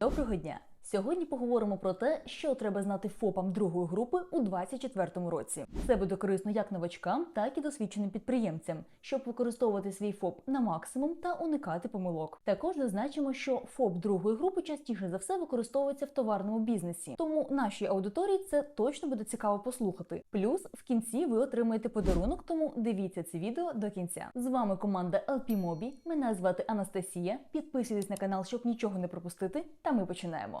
Доброго дня! Сьогодні поговоримо про те, що треба знати ФОПам другої групи у 2024 році. Це буде корисно як новачкам, так і досвідченим підприємцям, щоб використовувати свій ФОП на максимум та уникати помилок. Також зазначимо, що ФОП другої групи частіше за все використовується в товарному бізнесі, тому нашій аудиторії це точно буде цікаво послухати. Плюс в кінці ви отримаєте подарунок, тому дивіться це відео до кінця. З вами команда LP Mobi. Мене звати Анастасія. Підписуйтесь на канал, щоб нічого не пропустити. Та ми починаємо.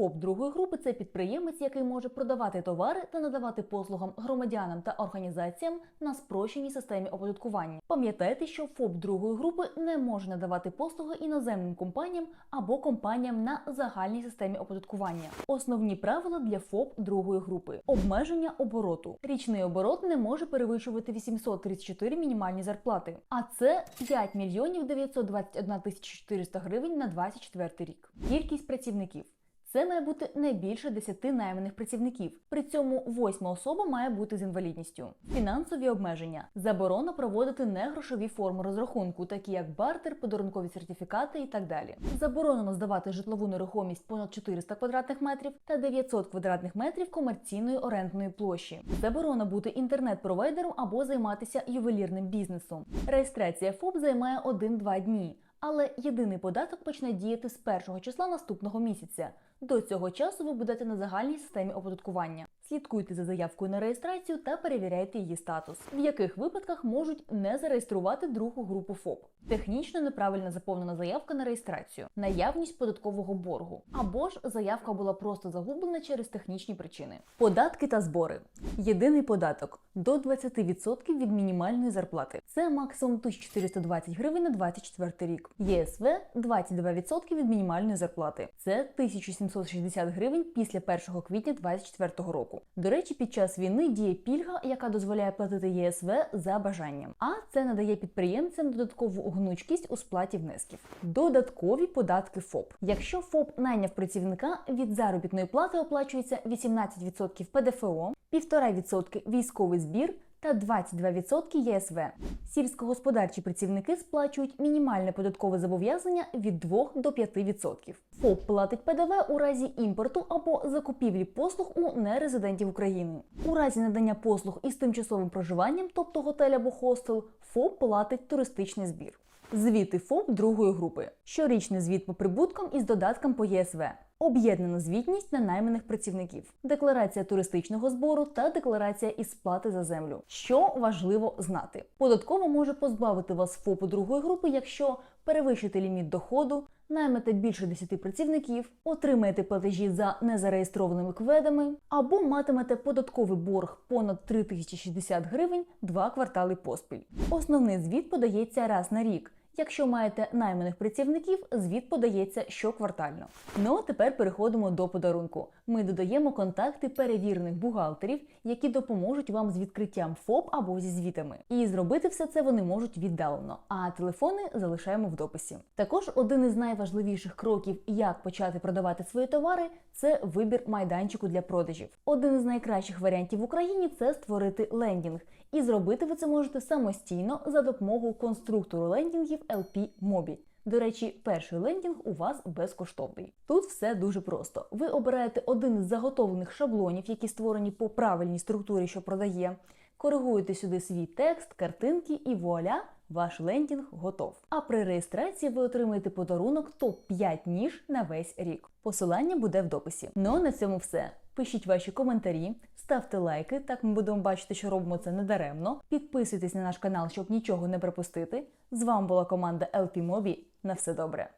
ФОП другої групи це підприємець, який може продавати товари та надавати послугам громадянам та організаціям на спрощеній системі оподаткування. Пам'ятайте, що ФОП другої групи не може надавати послуги іноземним компаніям або компаніям на загальній системі оподаткування. Основні правила для ФОП другої групи: обмеження обороту. Річний оборот не може перевищувати 834 мінімальні зарплати, а це 5 мільйонів 921 тисяч 400 гривень на 24 рік. Кількість працівників. Це має бути не більше 10 найманих працівників. При цьому восьма особа має бути з інвалідністю. Фінансові обмеження. Заборона проводити негрошові форми розрахунку, такі як бартер, подарункові сертифікати і так далі. Заборонено здавати житлову нерухомість понад 400 квадратних метрів та 900 квадратних метрів комерційної орендної площі. Заборона бути інтернет-провайдером або займатися ювелірним бізнесом. Реєстрація ФОП займає 1-2 дні. Але єдиний податок почне діяти з першого числа наступного місяця. До цього часу ви будете на загальній системі оподаткування. Слідкуйте за заявкою на реєстрацію та перевіряйте її статус, в яких випадках можуть не зареєструвати другу групу ФОП. Технічно неправильно заповнена заявка на реєстрацію, наявність податкового боргу, або ж заявка була просто загублена через технічні причини. Податки та збори. Єдиний податок до 20% від мінімальної зарплати. Це максимум 1420 гривень на 24 рік. ЄСВ 22% від мінімальної зарплати. Це 1760 гривень після 1 квітня 2024 року. До речі, під час війни діє пільга, яка дозволяє платити ЄСВ за бажанням. А це надає підприємцям додаткову гнучкість у сплаті внесків. Додаткові податки ФОП. Якщо ФОП найняв працівника, від заробітної плати оплачується 18% ПДФО, 1,5% військовий збір та 22% ЄСВ. Сільськогосподарчі працівники сплачують мінімальне податкове зобов'язання від 2 до 5%. ФОП платить ПДВ у разі імпорту або закупівлі послуг у нерезидентів України. У разі надання послуг із тимчасовим проживанням, тобто готель або хостел, ФОП платить туристичний збір. Звіти ФОП другої групи. Щорічний звіт по прибуткам із додатком по ЄСВ. Об'єднана звітність на найманих працівників, декларація туристичного збору та декларація із сплати за землю. Що важливо знати, податково може позбавити вас ФОПу другої групи, якщо перевищите ліміт доходу, наймете більше 10 працівників, отримаєте платежі за незареєстрованими кведами, або матимете податковий борг понад 3060 гривень два квартали поспіль. Основний звіт подається раз на рік. Якщо маєте найманих працівників, звіт подається щоквартально. Ну а тепер переходимо до подарунку. Ми додаємо контакти перевірених бухгалтерів, які допоможуть вам з відкриттям ФОП або зі звітами. І зробити все це вони можуть віддалено, а телефони залишаємо в дописі. Також один із найважливіших кроків, як почати продавати свої товари, це вибір майданчику для продажів. Один із найкращих варіантів в Україні це створити лендінг. І зробити ви це можете самостійно за допомогою конструктору лендінгів LP Mobi. До речі, перший лендінг у вас безкоштовний. Тут все дуже просто. Ви обираєте один із заготовлених шаблонів, які створені по правильній структурі, що продає. Коригуєте сюди свій текст, картинки і вуаля, ваш лендінг готов. А при реєстрації ви отримаєте подарунок топ-5 ніж на весь рік. Посилання буде в дописі. Ну а на цьому все. Пишіть ваші коментарі, ставте лайки, так ми будемо бачити, що робимо це недаремно. Підписуйтесь на наш канал, щоб нічого не пропустити. З вами була команда LP Mobi. На все добре.